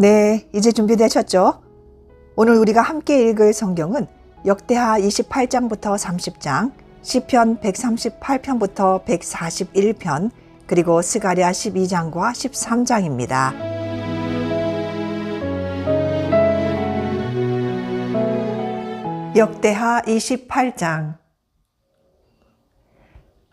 네, 이제 준비되셨죠? 오늘 우리가 함께 읽을 성경은 역대하 28장부터 30장, 시편 138편부터 141편, 그리고 스가랴 12장과 13장입니다. 역대하 28장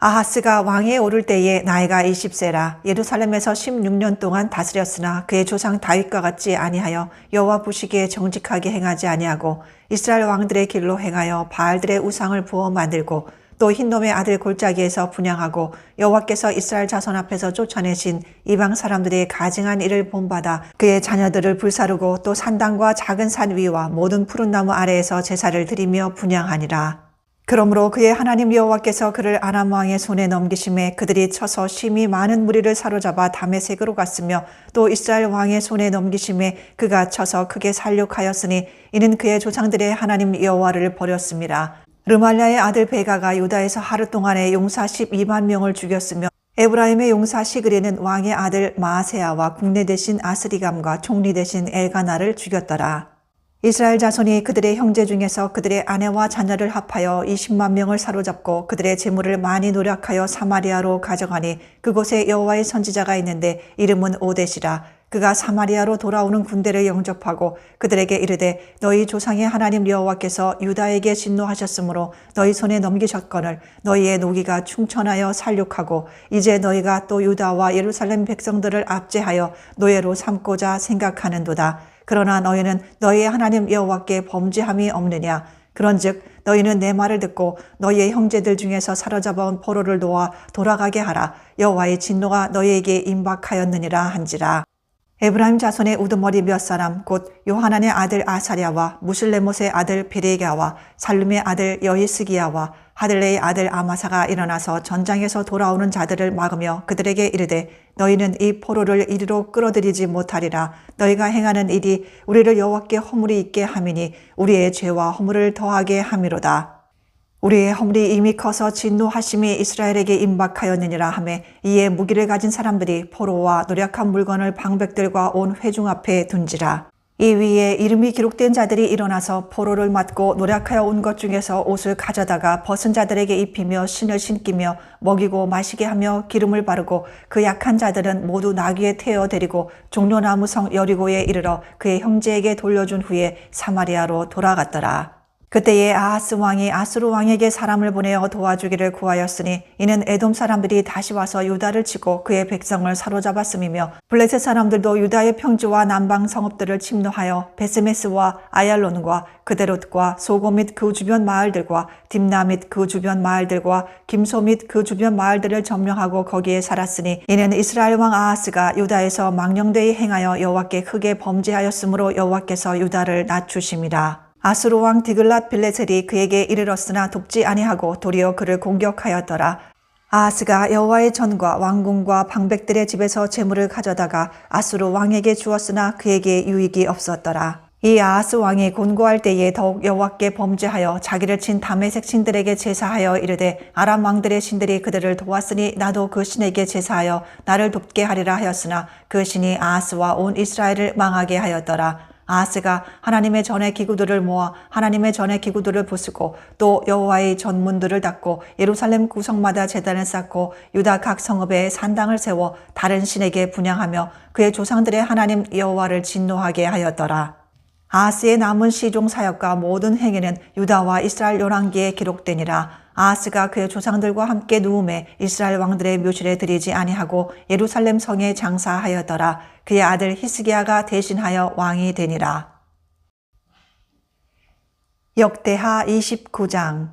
아하스가 왕에 오를 때에 나이가 20세라 예루살렘에서 16년 동안 다스렸으나 그의 조상 다윗과 같이 아니하여 여호와 보시기에 정직하게 행하지 아니하고 이스라엘 왕들의 길로 행하여 바알들의 우상을 부어 만들고 또 흰놈의 아들 골짜기에서 분양하고 여호와께서 이스라엘 자손 앞에서 쫓아내신 이방 사람들의 가증한 일을 본받아 그의 자녀들을 불사르고 또 산당과 작은 산 위와 모든 푸른 나무 아래에서 제사를 드리며 분양하니라. 그러므로 그의 하나님 여호와께서 그를 아람 왕의 손에 넘기심에 그들이 쳐서 심히 많은 무리를 사로잡아 다메섹으로 갔으며 또 이스라엘 왕의 손에 넘기심에 그가 쳐서 크게 살육하였으니 이는 그의 조상들의 하나님 여호와를 버렸습니다. 르말랴의 아들 베가가 유다에서 하루 동안에 용사 12만 명을 죽였으며 에브라임의 용사 시그리는 왕의 아들 마세아와 국내 대신 아스리감과 총리 대신 엘가나를 죽였더라. 이스라엘 자손이 그들의 형제 중에서 그들의 아내와 자녀를 합하여 20만 명을 사로잡고 그들의 재물을 많이 노력하여 사마리아로 가져가니 그곳에 여호와의 선지자가 있는데 이름은 오데시라. 그가 사마리아로 돌아오는 군대를 영접하고 그들에게 이르되 너희 조상의 하나님 여호와께서 유다에게 진노하셨으므로 너희 손에 넘기셨거늘 너희의 노기가 충천하여 살육하고 이제 너희가 또 유다와 예루살렘 백성들을 압제하여 노예로 삼고자 생각하는도다. 그러나 너희는 너희의 하나님 여호와께 범죄함이 없느냐? 그런즉 너희는 내 말을 듣고 너희의 형제들 중에서 사로잡아온 포로를 놓아 돌아가게 하라. 여호와의 진노가 너희에게 임박하였느니라 한지라 에브라임 자손의 우두머리 몇 사람 곧 요하난의 아들 아사랴와 무슬레못의 아들 베레가와 살룸의 아들 여히스기야와 하들레의 아들 아마사가 일어나서 전장에서 돌아오는 자들을 막으며 그들에게 이르되 너희는 이 포로를 이리로 끌어들이지 못하리라. 너희가 행하는 일이 우리를 여호와께 허물이 있게 함이니 우리의 죄와 허물을 더하게 함이로다 우리의 허물이 이미 커서 진노하심이 이스라엘에게 임박하였느니라 하매 이에 무기를 가진 사람들이 포로와 노력한 물건을 방백들과 온 회중 앞에 둔지라. 이 위에 이름이 기록된 자들이 일어나서 포로를 맞고 노력하여 온 것 중에서 옷을 가져다가 벗은 자들에게 입히며 신을 신기며 먹이고 마시게 하며 기름을 바르고 그 약한 자들은 모두 나귀에 태워 데리고 종려나무 성 여리고에 이르러 그의 형제에게 돌려준 후에 사마리아로 돌아갔더라. 그때에 아하스 왕이 아수르 왕에게 사람을 보내어 도와주기를 구하였으니 이는 에돔 사람들이 다시 와서 유다를 치고 그의 백성을 사로잡았음이며 블레셋 사람들도 유다의 평지와 남방 성읍들을 침노하여 베스메스와 아얄론과 그데롯과 소고 및 그 주변 마을들과 딥나 및 그 주변 마을들과 김소 및 그 주변 마을들을 점령하고 거기에 살았으니 이는 이스라엘 왕 아하스가 유다에서 망령되이 행하여 여호와께 크게 범죄하였으므로 여호와께서 유다를 낮추심이라. 아수르 왕 디글랏 빌레셀이 그에게 이르렀으나 돕지 아니하고 도리어 그를 공격하였더라. 아하스가 여호와의 전과 왕궁과 방백들의 집에서 재물을 가져다가 아수르 왕에게 주었으나 그에게 유익이 없었더라. 이 아하스 왕이 곤고할 때에 더욱 여호와께 범죄하여 자기를 친 다메색 신들에게 제사하여 이르되 아람 왕들의 신들이 그들을 도왔으니 나도 그 신에게 제사하여 나를 돕게 하리라 하였으나 그 신이 아하스와 온 이스라엘을 망하게 하였더라. 아하스가 하나님의 전의 기구들을 모아 하나님의 전의 기구들을 부수고 또 여호와의 전문들을 닫고 예루살렘 구성마다 제단을 쌓고 유다 각 성읍에 산당을 세워 다른 신에게 분양하며 그의 조상들의 하나님 여호와를 진노하게 하였더라. 아하스의 남은 시종 사역과 모든 행위는 유다와 이스라엘 열왕기에 기록되니라. 아하스가 그의 조상들과 함께 누움에 이스라엘 왕들의 묘실에 들이지 아니하고 예루살렘 성에 장사하였더라. 그의 아들 히스기야가 대신하여 왕이 되니라. 역대하 29장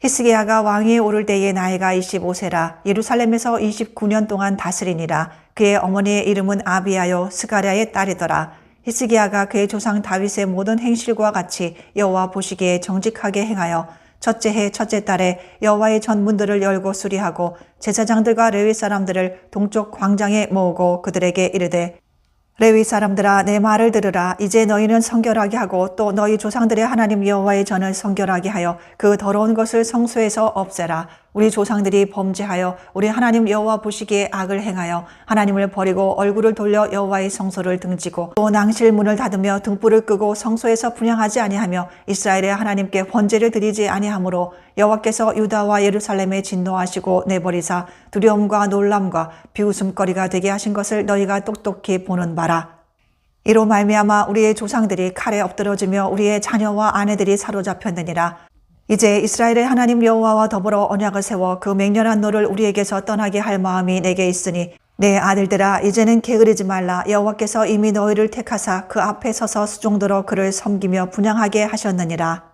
히스기야가 왕위에 오를 때의 나이가 25세라 예루살렘에서 29년 동안 다스리니라 그의 어머니의 이름은 아비야요 스가랴의 딸이더라 히스기야가 그의 조상 다윗의 모든 행실과 같이 여호와 보시기에 정직하게 행하여 첫째 해 첫째 달에 여호와의 전문들을 열고 수리하고 제사장들과 레위 사람들을 동쪽 광장에 모으고 그들에게 이르되 레위 사람들아 내 말을 들으라. 이제 너희는 성결하게 하고 또 너희 조상들의 하나님 여호와의 전을 성결하게 하여 그 더러운 것을 성소에서 없애라 우리 조상들이 범죄하여 우리 하나님 여호와 보시기에 악을 행하여 하나님을 버리고 얼굴을 돌려 여호와의 성소를 등지고 또 낭실 문을 닫으며 등불을 끄고 성소에서 분양하지 아니하며 이스라엘의 하나님께 번제를 드리지 아니하므로 여호와께서 유다와 예루살렘에 진노하시고 내버리사 두려움과 놀람과 비웃음거리가 되게 하신 것을 너희가 똑똑히 보는 바라. 이로 말미암아 우리의 조상들이 칼에 엎드러지며 우리의 자녀와 아내들이 사로잡혔느니라 이제 이스라엘의 하나님 여호와와 더불어 언약을 세워 그 맹렬한 노를 우리에게서 떠나게 할 마음이 내게 있으니 내 아들들아 이제는 게으르지 말라. 여호와께서 이미 너희를 택하사 그 앞에 서서 수종들어 그를 섬기며 분양하게 하셨느니라.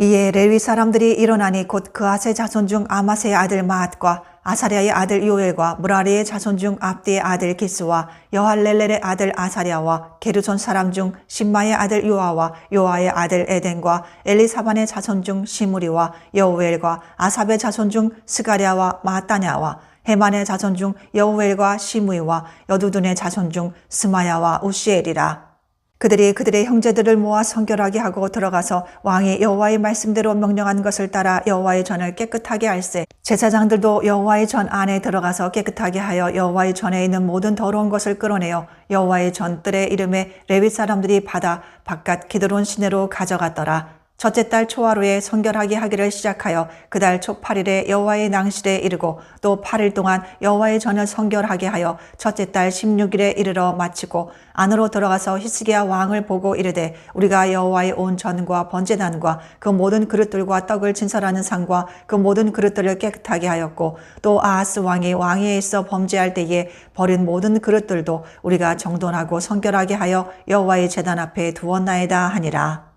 이에 레위 사람들이 일어나니 곧 그아세 자손 중 아마세의 아들 마앗과 아사랴의 아들 요엘과 무라리의 자손 중 압디의 아들 기스와 여할렐렐의 아들 아사랴와 게르손 사람 중 신마의 아들 요아와 요아의 아들 에덴과 엘리사반의 자손 중 시무리와 여우엘과 아삽의 자손 중 스가랴와 마따냐와 헤만의 자손 중 여우엘과 시무이와 여두둔의 자손 중 스마야와 우시엘이라. 그들이 그들의 형제들을 모아 성결하게 하고 들어가서 왕이 여호와의 말씀대로 명령한 것을 따라 여호와의 전을 깨끗하게 할세. 제사장들도 여호와의 전 안에 들어가서 깨끗하게 하여 여호와의 전에 있는 모든 더러운 것을 끌어내어 여호와의 전뜰의 이름에 레위 사람들이 받아 바깥 기드론 시내로 가져갔더라 첫째 달 초하루에 성결하게 하기를 시작하여 그달 초 8일에 여호와의 낭실에 이르고 또 8일 동안 여호와의 전을 성결하게 하여 첫째 달 16일에 이르러 마치고 안으로 들어가서 히스기야 왕을 보고 이르되 우리가 여호와의 온 전과 번제단과 그 모든 그릇들과 떡을 진설하는 상과 그 모든 그릇들을 깨끗하게 하였고 또 아하스 왕이 왕위에 있어 범죄할 때에 버린 모든 그릇들도 우리가 정돈하고 성결하게 하여 여호와의 제단 앞에 두었나이다 하니라.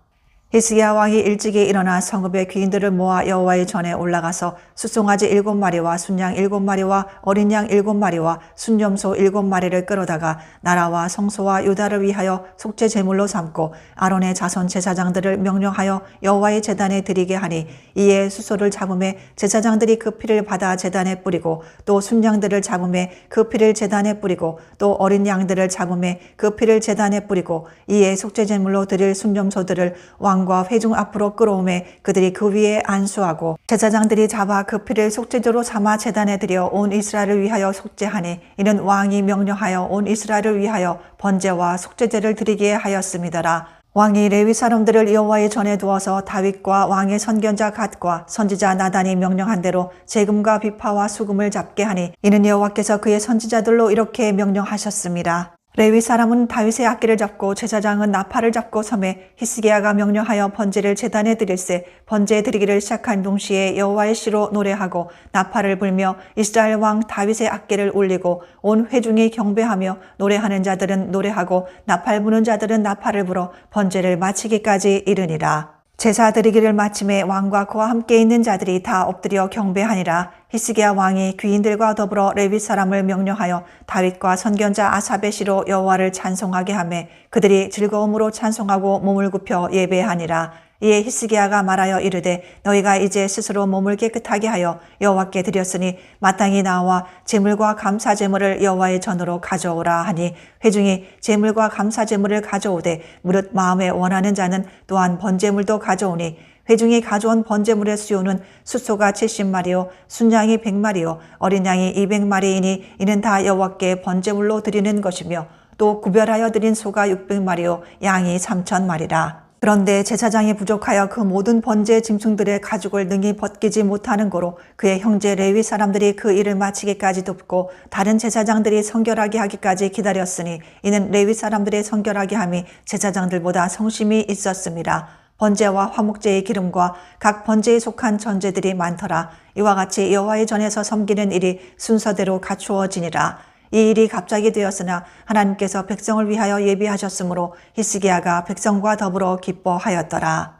히스기야 왕이 일찍이 일어나 성읍의 귀인들을 모아 여호와의 전에 올라가서 수송아지 일곱 마리와 순양 일곱 마리와 어린 양 일곱 마리와 순염소 일곱 마리를 끌어다가 나라와 성소와 유다를 위하여 속죄 제물로 삼고 아론의 자손 제사장들을 명령하여 여호와의 제단에 드리게 하니 이에 수소를 잡음에 제사장들이 그 피를 받아 제단에 뿌리고 또 순양들을 잡음에 그 피를 제단에 뿌리고 또 어린 양들을 잡음에 그 피를 제단에 뿌리고 이에 속죄 제물로 드릴 순염소들을 왕 왕과 회중 앞으로 끌어오매 그들이 그 위에 안수하고 제사장들이 잡아 그 피를 속죄제로 삼아 제단에 들여 온 이스라엘을 위하여 속죄하니 이는 왕이 명령하여 온 이스라엘을 위하여 번제와 속죄제를 드리게 하였음이더라. 왕이 레위 사람들을 여호와의 전에 두어서 다윗과 왕의 선견자 갓과 선지자 나단이 명령한 대로 재금과 비파와 수금을 잡게 하니 이는 여호와께서 그의 선지자들로 이렇게 명령하셨습니다. 레위 사람은 다윗의 악기를 잡고 제사장은 나팔을 잡고 섬에 히스기야가 명령하여 번제를 제단에 드릴세 번제 드리기를 시작한 동시에 여호와의 시로 노래하고 나팔을 불며 이스라엘 왕 다윗의 악기를 울리고 온 회중이 경배하며 노래하는 자들은 노래하고 나팔 부는 자들은 나팔을 불어 번제를 마치기까지 이르니라. 제사 드리기를 마침에 왕과 그와 함께 있는 자들이 다 엎드려 경배하니라. 히스기야 왕이 귀인들과 더불어 레위 사람을 명령하여 다윗과 선견자 아사베 시로 여호와를 찬송하게 하매 그들이 즐거움으로 찬송하고 몸을 굽혀 예배하니라. 이에 히스기야가 말하여 이르되 너희가 이제 스스로 몸을 깨끗하게 하여 여호와께 드렸으니 마땅히 나와 제물과 감사 제물을 여호와의 전으로 가져오라 하니 회중이 제물과 감사 제물을 가져오되 무릇 마음에 원하는 자는 또한 번제물도 가져오니 회중이 가져온 번제물의 수요는 숫소가 70마리요 순양이 100마리요 어린 양이 200마리이니 이는 다 여호와께 번제물로 드리는 것이며 또 구별하여 드린 소가 600마리요 양이 3천마리라 그런데 제사장이 부족하여 그 모든 번제 짐승들의 가죽을 능히 벗기지 못하는 거로 그의 형제 레위 사람들이 그 일을 마치기까지 돕고 다른 제사장들이 성결하게 하기까지 기다렸으니 이는 레위 사람들의 성결하게 함이 제사장들보다 성심이 있었습니다. 번제와 화목제의 기름과 각 번제에 속한 전제들이 많더라. 이와 같이 여호와의 전에서 섬기는 일이 순서대로 갖추어지니라. 이 일이 갑자기 되었으나 하나님께서 백성을 위하여 예비하셨으므로 히스기야가 백성과 더불어 기뻐하였더라.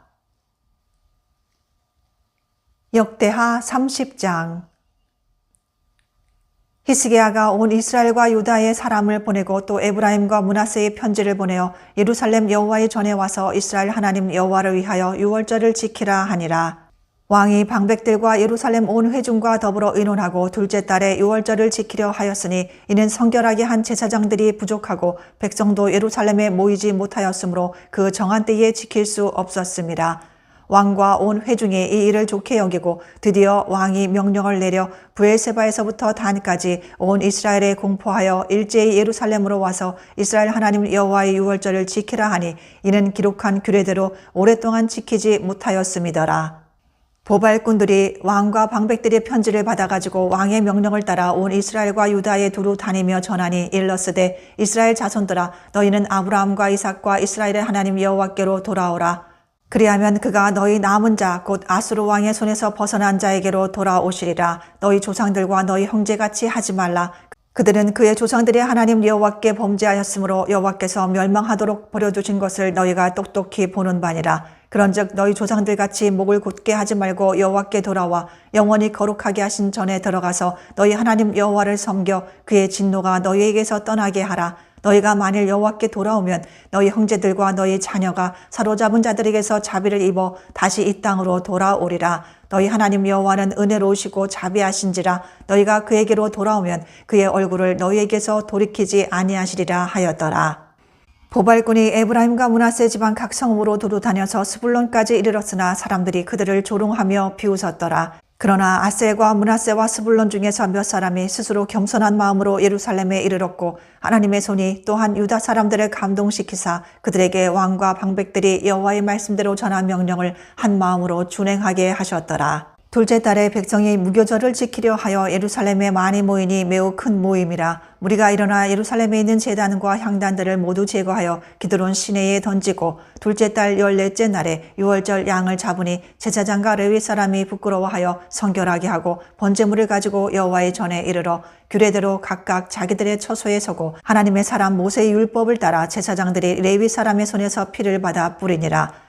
역대하 30장 히스기야가 온 이스라엘과 유다의 사람을 보내고 또 에브라임과 문하세의 편지를 보내어 예루살렘 여호와의 전에 와서 이스라엘 하나님 여호와를 위하여 유월절을 지키라 하니라. 왕이 방백들과 예루살렘 온 회중과 더불어 의논하고 둘째 달에 유월절을 지키려 하였으니 이는 성결하게 한 제사장들이 부족하고 백성도 예루살렘에 모이지 못하였으므로 그 정한 때에 지킬 수 없었습니다. 왕과 온 회중이 이 일을 좋게 여기고 드디어 왕이 명령을 내려 부엘세바에서부터 단까지 온 이스라엘에 공포하여 일제히 예루살렘으로 와서 이스라엘 하나님 여호와의 유월절을 지키라 하니 이는 기록한 규례대로 오랫동안 지키지 못하였음이더라. 보발꾼들이 왕과 방백들의 편지를 받아가지고 왕의 명령을 따라 온 이스라엘과 유다에 두루 다니며 전하니 일러스되 이스라엘 자손들아 너희는 아브라함과 이삭과 이스라엘의 하나님 여호와께로 돌아오라. 그리하면 그가 너희 남은 자 곧 아수르 왕의 손에서 벗어난 자에게로 돌아오시리라. 너희 조상들과 너희 형제같이 하지 말라. 그들은 그의 조상들의 하나님 여호와께 범죄하였으므로 여호와께서 멸망하도록 버려두신 것을 너희가 똑똑히 보는 바니라. 그런즉 너희 조상들 같이 목을 곧게 하지 말고 여호와께 돌아와 영원히 거룩하게 하신 전에 들어가서 너희 하나님 여호와를 섬겨 그의 진노가 너희에게서 떠나게 하라. 너희가 만일 여호와께 돌아오면 너희 형제들과 너희 자녀가 사로잡은 자들에게서 자비를 입어 다시 이 땅으로 돌아오리라. 너희 하나님 여호와는 은혜로우시고 자비하신지라 너희가 그에게로 돌아오면 그의 얼굴을 너희에게서 돌이키지 아니하시리라 하였더라. 보발군이 에브라임과 문하세 지방 각 성읍으로 두루 다녀서 스불론까지 이르렀으나 사람들이 그들을 조롱하며 비웃었더라. 그러나 아셀과 문하세와 스불론 중에서 몇 사람이 스스로 겸손한 마음으로 예루살렘에 이르렀고 하나님의 손이 또한 유다 사람들을 감동시키사 그들에게 왕과 방백들이 여호와의 말씀대로 전한 명령을 한 마음으로 준행하게 하셨더라. 둘째 달에 백성이 무교절을 지키려 하여 예루살렘에 많이 모이니 매우 큰 모임이라 무리가 일어나 예루살렘에 있는 제단과 향단들을 모두 제거하여 기드론 시내에 던지고 둘째 달 열넷째 날에 유월절 양을 잡으니 제사장과 레위 사람이 부끄러워하여 성결하게 하고 번제물을 가지고 여호와의 전에 이르러 규례대로 각각 자기들의 처소에 서고 하나님의 사람 모세의 율법을 따라 제사장들이 레위 사람의 손에서 피를 받아 뿌리니라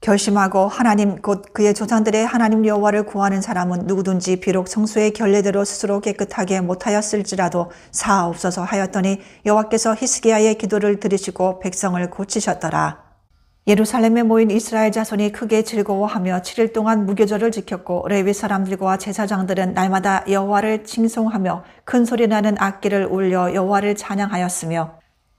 결심하고 하나님 곧 그의 조상들의 하나님 여호와를 구하는 사람은 누구든지 비록 성수의 결례대로 스스로 깨끗하게 못하였을지라도 사옵소서 하였더니 여호와께서 히스기야의 기도를 들으시고 백성을 고치셨더라. 예루살렘에 모인 이스라엘 자손이 크게 즐거워하며 7일 동안 무교절을 지켰고 레위 사람들과 제사장들은 날마다 여호와를 칭송하며 큰 소리 나는 악기를 울려 여호와를 찬양하였으며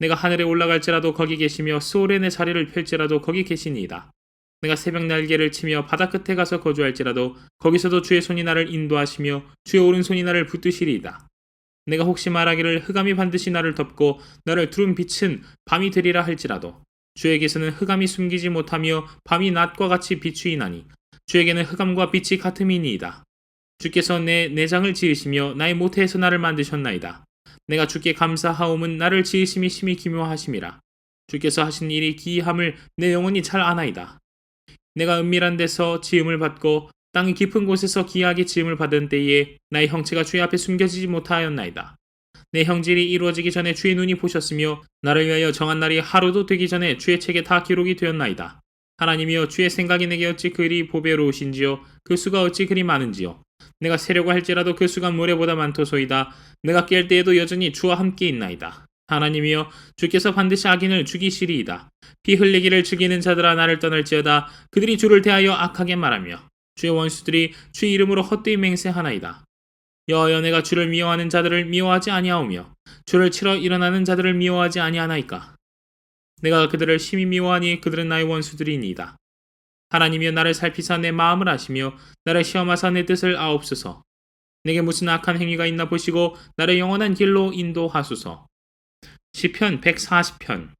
내가 하늘에 올라갈지라도 거기 계시며 스올에 내 자리를 펼지라도 거기 계시니이다. 내가 새벽 날개를 치며 바다 끝에 가서 거주할지라도 거기서도 주의 손이 나를 인도하시며 주의 오른손이 나를 붙드시리이다. 내가 혹시 말하기를 흑암이 반드시 나를 덮고 나를 두른 빛은 밤이 되리라 할지라도 주에게서는 흑암이 숨기지 못하며 밤이 낮과 같이 비추이나니 주에게는 흑암과 빛이 같음이니이다. 주께서 내 내장을 지으시며 나의 모태에서 나를 만드셨나이다. 내가 주께 감사하옴은 나를 지으심이 심히 기묘하심이라. 주께서 하신 일이 기이함을 내 영혼이 잘 아나이다. 내가 은밀한 데서 지음을 받고 땅의 깊은 곳에서 기이하게 지음을 받은 때에 나의 형체가 주의 앞에 숨겨지지 못하였나이다. 내 형질이 이루어지기 전에 주의 눈이 보셨으며 나를 위하여 정한 날이 하루도 되기 전에 주의 책에 다 기록이 되었나이다. 하나님이여 주의 생각이 내게 어찌 그리 보배로우신지요 그 수가 어찌 그리 많은지요 내가 세려고 할지라도 그 수가 모래보다 많도소이다 내가 깰 때에도 여전히 주와 함께 있나이다. 하나님이여 주께서 반드시 악인을 죽이시리이다. 피 흘리기를 죽이는 자들아 나를 떠날지어다 그들이 주를 대하여 악하게 말하며 주의 원수들이 주의 이름으로 헛되이 맹세하나이다. 여호여 내가 주를 미워하는 자들을 미워하지 아니하오며 주를 치러 일어나는 자들을 미워하지 아니하나이까. 내가 그들을 심히 미워하니 그들은 나의 원수들이니이다. 하나님이여 나를 살피사 내 마음을 아시며 나를 시험하사 내 뜻을 아옵소서. 내게 무슨 악한 행위가 있나 보시고 나를 영원한 길로 인도하소서. 시편 140편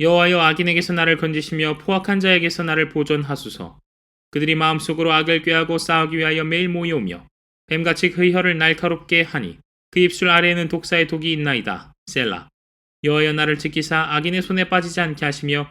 여호와여 악인에게서 나를 건지시며 포악한 자에게서 나를 보존하소서. 그들이 마음속으로 악을 꾀하고 싸우기 위하여 매일 모여오며 뱀같이 그 혀를 날카롭게 하니 그 입술 아래에는 독사의 독이 있나이다. 셀라. 여호여 나를 지키사 악인의 손에 빠지지 않게 하시며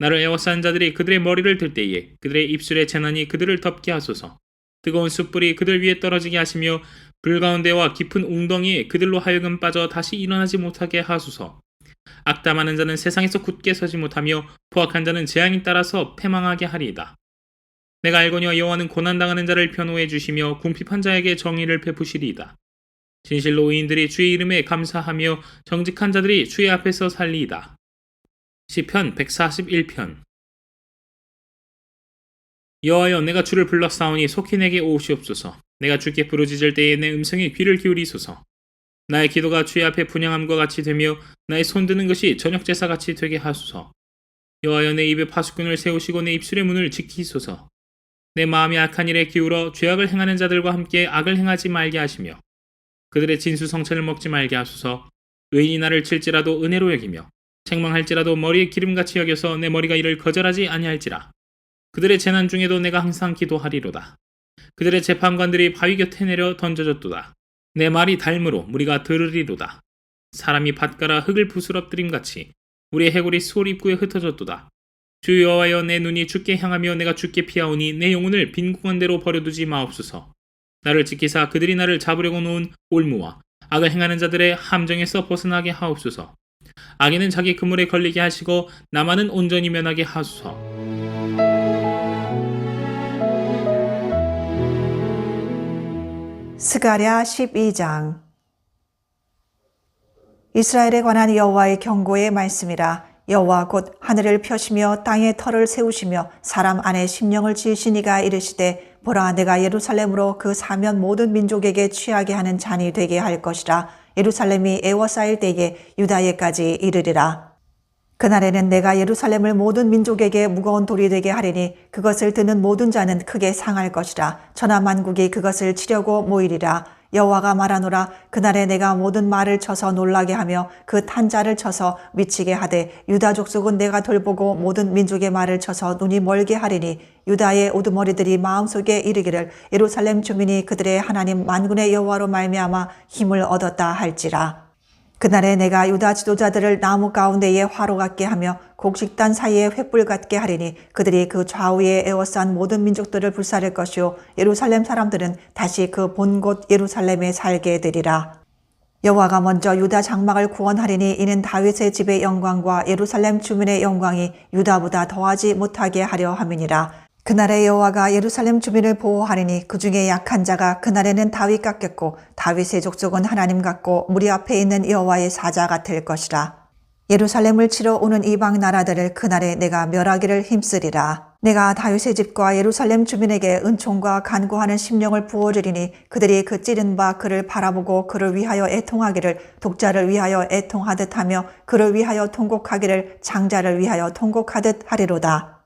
나를 애워싼 자들이 그들의 머리를 들 때에 그들의 입술의 재난이 그들을 덮게 하소서. 뜨거운 숯불이 그들 위에 떨어지게 하시며 불 가운데와 깊은 웅덩이에 그들로 하여금 빠져 다시 일어나지 못하게 하소서. 악담하는 자는 세상에서 굳게 서지 못하며 포악한 자는 재앙에 따라서 패망하게 하리이다. 내가 알거니와 여호와는 고난당하는 자를 변호해 주시며 궁핍한 자에게 정의를 베푸시리이다. 진실로 의인들이 주의 이름에 감사하며 정직한 자들이 주의 앞에서 살리이다. 시편 141편. 여호와여 내가 주를 불렀사오니 속히 내게 오시옵소서. 내가 주께 부르짖을 때에 내 음성에 귀를 기울이소서. 나의 기도가 주의 앞에 분양함과 같이 되며 나의 손드는 것이 저녁 제사 같이 되게 하소서. 여호와여 내 입에 파수꾼을 세우시고 내 입술의 문을 지키소서. 내 마음이 악한 일에 기울어 죄악을 행하는 자들과 함께 악을 행하지 말게 하시며 그들의 진수성찬을 먹지 말게 하소서. 의인이 나를 칠지라도 은혜로 여기며 책망할지라도 머리에 기름같이 여겨서 내 머리가 이를 거절하지 아니할지라. 그들의 재난 중에도 내가 항상 기도하리로다. 그들의 재판관들이 바위 곁에 내려 던져졌도다. 내 말이 닮으로 무리가 들으리로다. 사람이 밭가라 흙을 부스럽드림 같이 우리의 해골이 수월 입구에 흩어졌도다. 주 여호와여 내 눈이 주께 향하며 내가 주께 피하오니 내 영혼을 빈궁한 대로 버려두지 마옵소서. 나를 지키사 그들이 나를 잡으려고 놓은 올무와 악을 행하는 자들의 함정에서 벗어나게 하옵소서 악인은 자기 그물에 걸리게 하시고 나만은 온전히 면하게 하소서. 스가랴 12장. 이스라엘에 관한 여호와의 경고의 말씀이라 여호와 곧 하늘을 펴시며 땅에 터를 세우시며 사람 안에 심령을 지으시니가 이르시되 보라 내가 예루살렘으로 그 사면 모든 민족에게 취하게 하는 잔이 되게 할 것이라 예루살렘이 애워싸일 때에 유다에까지 이르리라. 그날에는 내가 예루살렘을 모든 민족에게 무거운 돌이 되게 하리니 그것을 드는 모든 자는 크게 상할 것이라. 천하 만국이 그것을 치려고 모이리라 여호와가 말하노라 그날에 내가 모든 말을 쳐서 놀라게 하며 그 탄자를 쳐서 미치게 하되 유다 족속은 내가 돌보고 모든 민족의 말을 쳐서 눈이 멀게 하리니 유다의 우두머리들이 마음속에 이르기를 예루살렘 주민이 그들의 하나님 만군의 여호와로 말미암아 힘을 얻었다 할지라 그날에 내가 유다 지도자들을 나무 가운데에 화로 같게 하며 곡식단 사이에 횃불 같게 하리니 그들이 그 좌우에 에워싼 모든 민족들을 불사를 것이요 예루살렘 사람들은 다시 그 본 곳 예루살렘에 살게 되리라. 여호와가 먼저 유다 장막을 구원하리니 이는 다윗의 집의 영광과 예루살렘 주민의 영광이 유다보다 더하지 못하게 하려 함이니라. 그날에 여호와가 예루살렘 주민을 보호하리니 그 중에 약한 자가 그날에는 다윗 같겠고 다윗의 족속은 하나님 같고 무리 앞에 있는 여호와의 사자 같을 것이라. 예루살렘을 치러 오는 이방 나라들을 그날에 내가 멸하기를 힘쓰리라. 내가 다윗의 집과 예루살렘 주민에게 은총과 간구하는 심령을 부어주리니 그들이 그 찌른 바 그를 바라보고 그를 위하여 애통하기를 독자를 위하여 애통하듯 하며 그를 위하여 통곡하기를 장자를 위하여 통곡하듯 하리로다.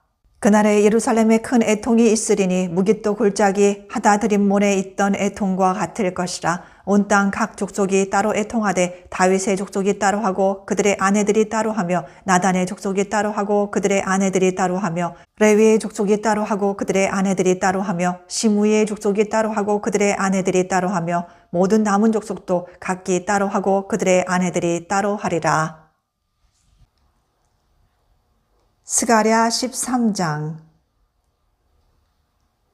그날에 예루살렘에 큰 애통이 있으리니 무깃도 골짜기 하다드림몬에 있던 애통과 같을 것이라 온 땅 각 족속이 따로 애통하되 다윗의 족속이 따로 하고 그들의 아내들이 따로 하며 나단의 족속이 따로 하고 그들의 아내들이 따로 하며 레위의 족속이 따로 하고 그들의 아내들이 따로 하며 시므이의 족속이 따로 하고 그들의 아내들이 따로 하며 모든 남은 족속도 각기 따로 하고 그들의 아내들이 따로 하리라. 스가랴 13장.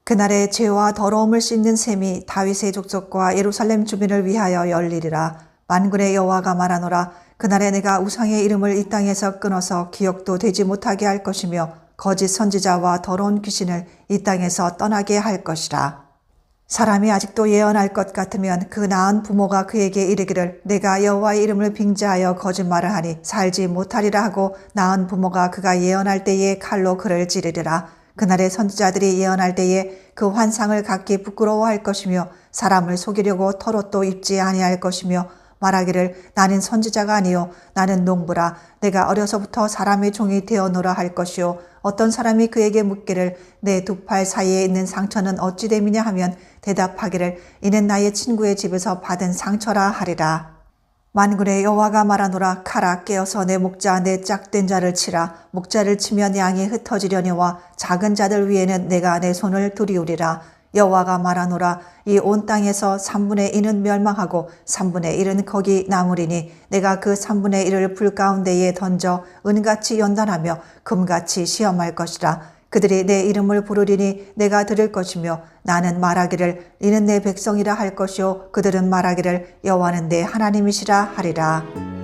그날에 죄와 더러움을 씻는 셈이 다윗의 족속과 예루살렘 주민을 위하여 열리리라. 만군의 여호와가 말하노라. 그날에 내가 우상의 이름을 이 땅에서 끊어서 기억도 되지 못하게 할 것이며 거짓 선지자와 더러운 귀신을 이 땅에서 떠나게 할 것이라 사람이 아직도 예언할 것 같으면 그 나은 부모가 그에게 이르기를 내가 여호와의 이름을 빙자하여 거짓말을 하니 살지 못하리라 하고 나은 부모가 그가 예언할 때에 칼로 그를 찌르리라. 그날에 선지자들이 예언할 때에 그 환상을 갖기 부끄러워할 것이며 사람을 속이려고 털옷도 입지 아니할 것이며 말하기를 나는 선지자가 아니요 나는 농부라. 내가 어려서부터 사람의 종이 되어노라 할 것이요 어떤 사람이 그에게 묻기를 내 두 팔 사이에 있는 상처는 어찌 됨이냐 하면 대답하기를 이는 나의 친구의 집에서 받은 상처라 하리라. 만군의 여호와가 말하노라. 카라 깨어서 내 목자 내 짝된 자를 치라. 목자를 치면 양이 흩어지려니와 작은 자들 위에는 내가 내 손을 두리우리라 여호와가 말하노라 이 온 땅에서 3분의 1은 멸망하고 3분의 1은 거기 남으리니 내가 그 3분의 1을 불 가운데에 던져 은같이 연단하며 금같이 시험할 것이라. 그들이 내 이름을 부르리니 내가 들을 것이며 나는 말하기를 이는 내 백성이라 할 것이요 그들은 말하기를 여호와는 내 하나님이시라 하리라